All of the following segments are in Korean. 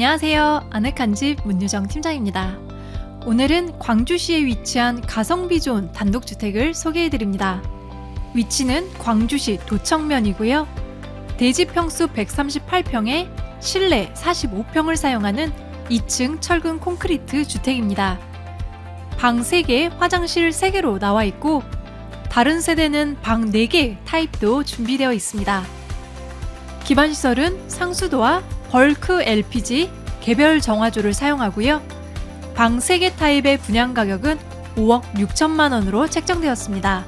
안녕하세요. 아늑한 집 문유정 팀장입니다. 오늘은 광주시에 위치한 가성비 좋은 단독주택을 소개해 드립니다. 위치는 광주시 도청면이고요. 대지 평수 138평에 실내 45평을 사용하는 2층 철근 콘크리트 주택입니다. 방 3개, 화장실 3개로 나와 있고 다른 세대는 방 4개 타입도 준비되어 있습니다. 기반 시설은 상수도와 벌크 LPG 개별 정화조를 사용하고요. 방 3개 타입의 분양 가격은 5억 6천만 원으로 책정되었습니다.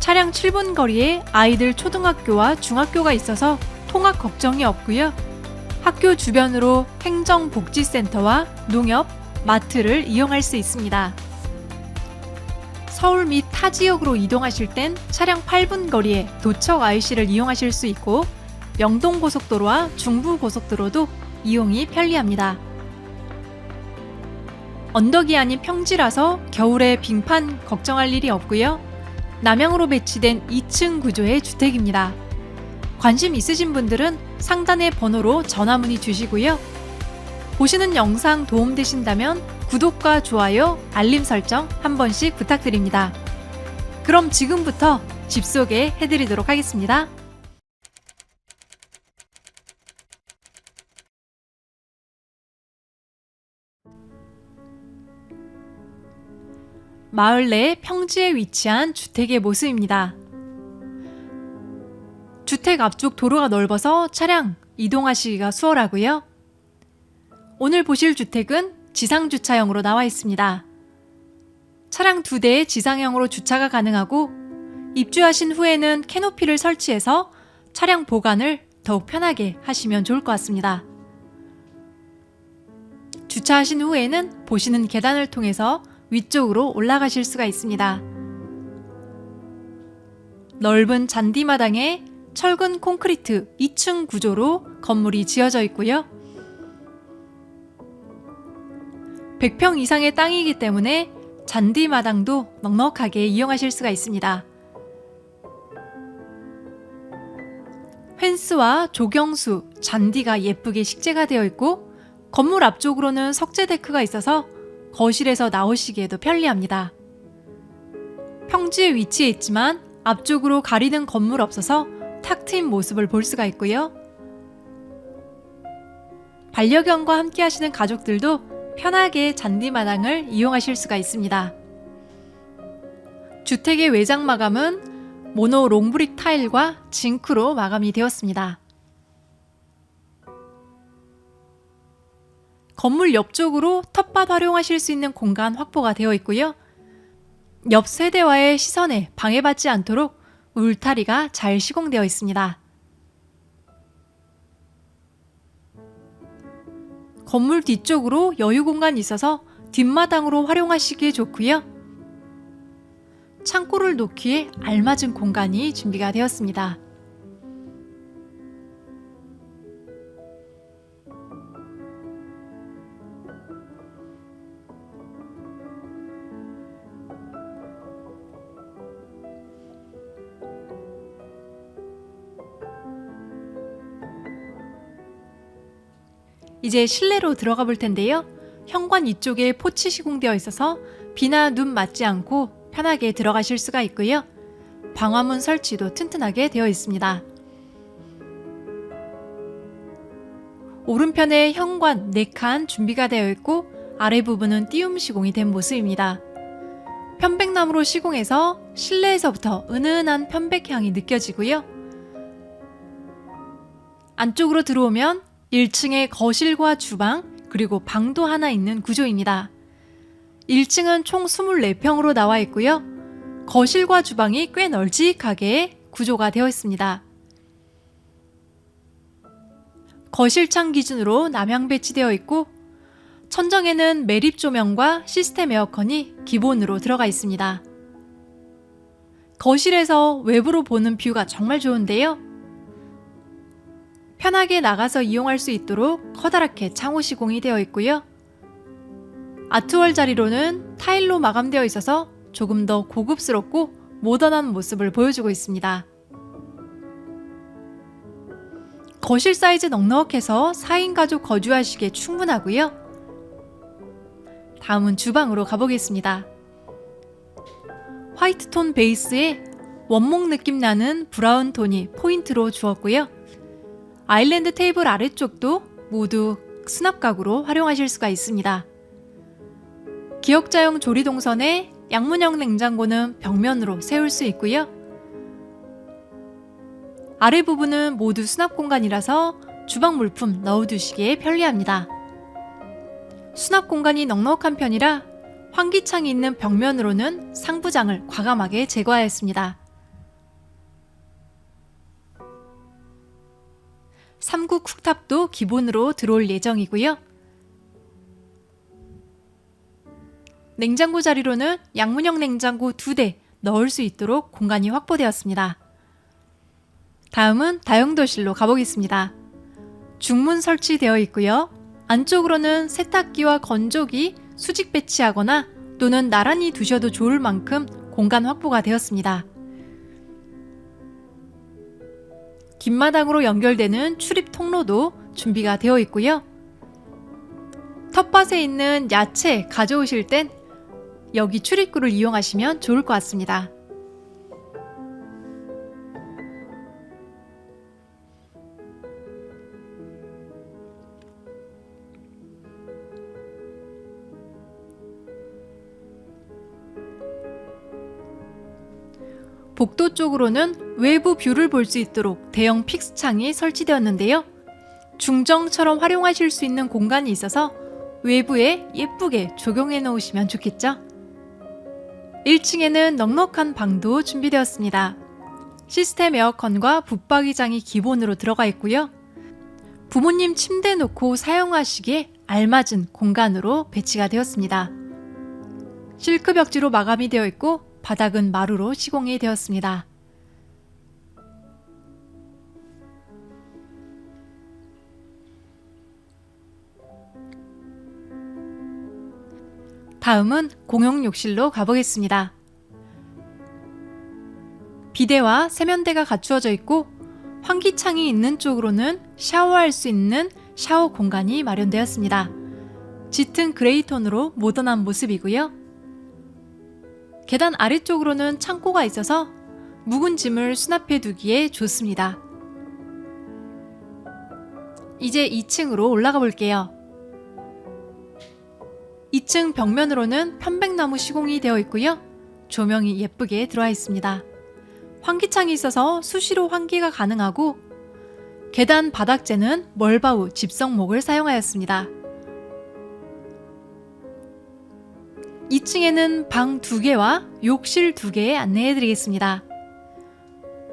차량 7분 거리에 아이들 초등학교와 중학교가 있어서 통학 걱정이 없고요. 학교 주변으로 행정복지센터와 농협, 마트를 이용할 수 있습니다. 서울 및 타 지역으로 이동하실 땐 차량 8분 거리에 도척 IC를 이용하실 수 있고 명동 고속도로와 중부 고속도로도 이용이 편리합니다. 언덕이 아닌 평지라서 겨울에 빙판 걱정할 일이 없고요. 남향으로 배치된 2층 구조의 주택입니다. 관심 있으신 분들은 상단의 번호로 전화 문의 주시고요. 보시는 영상 도움되신다면 구독과 좋아요, 알림 설정 한 번씩 부탁드립니다. 그럼 지금부터 집 소개 해드리도록 하겠습니다. 마을 내 평지에 위치한 주택의 모습입니다. 주택 앞쪽 도로가 넓어서 차량 이동하시기가 수월하고요. 오늘 보실 주택은 지상 주차형으로 나와 있습니다. 차량 두 대의 지상형으로 주차가 가능하고 입주하신 후에는 캐노피를 설치해서 차량 보관을 더욱 편하게 하시면 좋을 것 같습니다. 주차하신 후에는 보시는 계단을 통해서 위쪽으로 올라가실 수가 있습니다. 넓은 잔디마당에 철근 콘크리트 2층 구조로 건물이 지어져 있고요. 100평 이상의 땅이기 때문에 잔디마당도 넉넉하게 이용하실 수가 있습니다. 펜스와 조경수, 잔디가 예쁘게 식재가 되어 있고 건물 앞쪽으로는 석재 데크가 있어서 거실에서 나오시기에도 편리합니다. 평지에 위치해 있지만 앞쪽으로 가리는 건물 없어서 탁 트인 모습을 볼 수가 있고요. 반려견과 함께 하시는 가족들도 편하게 잔디마당을 이용하실 수가 있습니다. 주택의 외장 마감은 모노 롱브릭 타일과 징크로 마감이 되었습니다. 건물 옆쪽으로 텃밭 활용하실 수 있는 공간 확보가 되어 있고요. 옆 세대와의 시선에 방해받지 않도록 울타리가 잘 시공되어 있습니다. 건물 뒤쪽으로 여유 공간이 있어서 뒷마당으로 활용하시기에 좋고요. 창고를 놓기에 알맞은 공간이 준비가 되었습니다. 이제 실내로 들어가 볼 텐데요. 현관 이쪽에 포치 시공되어 있어서 비나 눈 맞지 않고 편하게 들어가실 수가 있고요. 방화문 설치도 튼튼하게 되어 있습니다. 오른편에 현관 4칸 준비가 되어 있고 아래 부분은 띄움 시공이 된 모습입니다. 편백나무로 시공해서 실내에서부터 은은한 편백향이 느껴지고요. 안쪽으로 들어오면 1층에 거실과 주방, 그리고 방도 하나 있는 구조입니다. 1층은 총 24평으로 나와 있고요. 거실과 주방이 꽤 널찍하게 구조가 되어 있습니다. 거실창 기준으로 남향 배치되어 있고 천정에는 매립 조명과 시스템 에어컨이 기본으로 들어가 있습니다. 거실에서 외부로 보는 뷰가 정말 좋은데요. 편하게 나가서 이용할 수 있도록 커다랗게 창호 시공이 되어 있고요. 아트월 자리로는 타일로 마감되어 있어서 조금 더 고급스럽고 모던한 모습을 보여주고 있습니다. 거실 사이즈 넉넉해서 4인 가족 거주하시기에 충분하고요. 다음은 주방으로 가보겠습니다. 화이트 톤 베이스에 원목 느낌 나는 브라운 톤이 포인트로 주었고요. 아일랜드 테이블 아래쪽도 모두 수납 가구로 활용하실 수가 있습니다. 기역자형 조리 동선에 양문형 냉장고는 벽면으로 세울 수 있고요. 아래 부분은 모두 수납 공간이라서 주방 물품 넣어두시기에 편리합니다. 수납 공간이 넉넉한 편이라 환기창이 있는 벽면으로는 상부장을 과감하게 제거하였습니다. 3구 쿡탑도 기본으로 들어올 예정이고요. 냉장고 자리로는 양문형 냉장고 2대 넣을 수 있도록 공간이 확보되었습니다. 다음은 다용도실로 가보겠습니다. 중문 설치되어 있고요. 안쪽으로는 세탁기와 건조기, 수직 배치하거나 또는 나란히 두셔도 좋을 만큼 공간 확보가 되었습니다. 긴마당으로 연결되는 출입 통로도 준비가 되어 있고요. 텃밭에 있는 야채 가져오실 땐 여기 출입구를 이용하시면 좋을 것 같습니다. 복도 쪽으로는 외부 뷰를 볼 수 있도록 대형 픽스 창이 설치되었는데요. 중정처럼 활용하실 수 있는 공간이 있어서 외부에 예쁘게 조경해 놓으시면 좋겠죠? 1층에는 넉넉한 방도 준비되었습니다. 시스템 에어컨과 붙박이장이 기본으로 들어가 있고요. 부모님 침대 놓고 사용하시기에 알맞은 공간으로 배치가 되었습니다. 실크 벽지로 마감이 되어 있고 바닥은 마루로 시공이 되었습니다. 다음은 공용 욕실로 가보겠습니다. 비데와 세면대가 갖추어져 있고 환기창이 있는 쪽으로는 샤워할 수 있는 샤워 공간이 마련되었습니다. 짙은 그레이 톤으로 모던한 모습이고요. 계단 아래쪽으로는 창고가 있어서 묵은 짐을 수납해 두기에 좋습니다. 이제 2층으로 올라가 볼게요. 2층 벽면으로는 편백나무 시공이 되어 있고요. 조명이 예쁘게 들어와 있습니다. 환기창이 있어서 수시로 환기가 가능하고 계단 바닥재는 멀바우 집성목을 사용하였습니다. 2층에는 방 2개와 욕실 2개 안내해 드리겠습니다.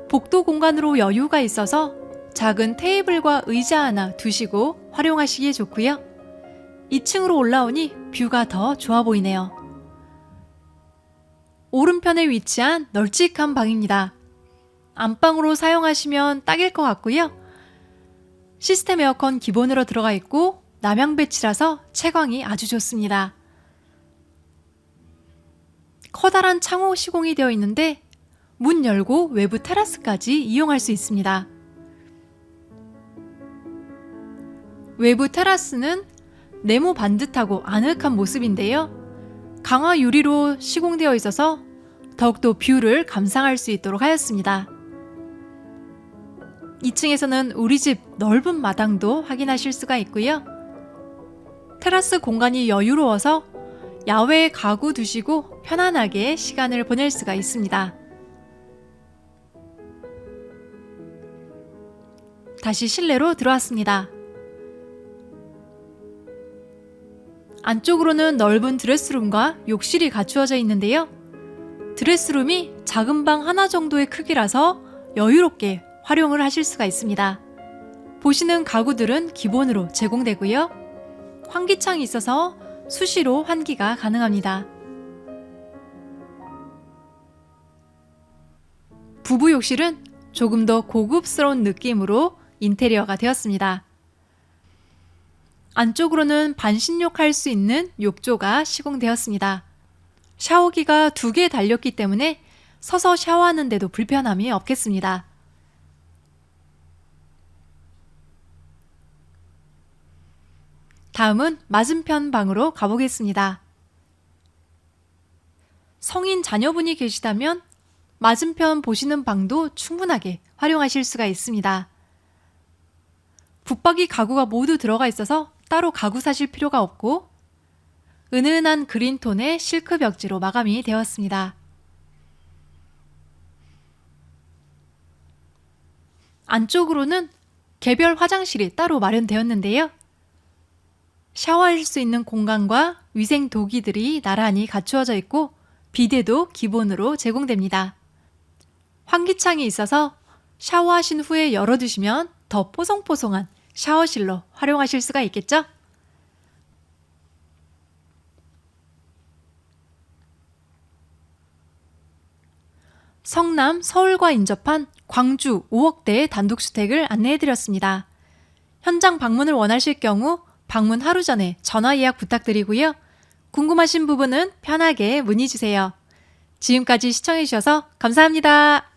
복도 공간으로 여유가 있어서 작은 테이블과 의자 하나 두시고 활용하시기에 좋고요. 2층으로 올라오니 뷰가 더 좋아 보이네요. 오른편에 위치한 널찍한 방입니다. 안방으로 사용하시면 딱일 것 같고요. 시스템 에어컨 기본으로 들어가 있고 남향 배치라서 채광이 아주 좋습니다. 커다란 창호 시공이 되어 있는데 문 열고 외부 테라스까지 이용할 수 있습니다. 외부 테라스는 네모 반듯하고 아늑한 모습인데요. 강화 유리로 시공되어 있어서 더욱더 뷰를 감상할 수 있도록 하였습니다. 2층에서는 우리 집 넓은 마당도 확인하실 수가 있고요. 테라스 공간이 여유로워서 야외에 가구 두시고 편안하게 시간을 보낼 수가 있습니다. 다시 실내로 들어왔습니다. 안쪽으로는 넓은 드레스룸과 욕실이 갖추어져 있는데요. 드레스룸이 작은 방 하나 정도의 크기라서 여유롭게 활용을 하실 수가 있습니다. 보시는 가구들은 기본으로 제공되고요. 환기창이 있어서 수시로 환기가 가능합니다. 부부 욕실은 조금 더 고급스러운 느낌으로 인테리어가 되었습니다. 안쪽으로는 반신욕할 수 있는 욕조가 시공되었습니다. 샤워기가 두 개 달렸기 때문에 서서 샤워하는데도 불편함이 없겠습니다. 다음은 맞은편 방으로 가보겠습니다. 성인 자녀분이 계시다면 맞은편 보시는 방도 충분하게 활용하실 수가 있습니다. 붙박이 가구가 모두 들어가 있어서 따로 가구 사실 필요가 없고 은은한 그린톤의 실크 벽지로 마감이 되었습니다. 안쪽으로는 개별 화장실이 따로 마련되었는데요. 샤워할 수 있는 공간과 위생 도기들이 나란히 갖추어져 있고 비데도 기본으로 제공됩니다. 환기창이 있어서 샤워하신 후에 열어두시면 더 뽀송뽀송한 샤워실로 활용하실 수가 있겠죠? 성남 서울과 인접한 광주 5억대의 단독주택을 안내해드렸습니다. 현장 방문을 원하실 경우 방문 하루 전에 전화 예약 부탁드리고요. 궁금하신 부분은 편하게 문의 주세요. 지금까지 시청해주셔서 감사합니다.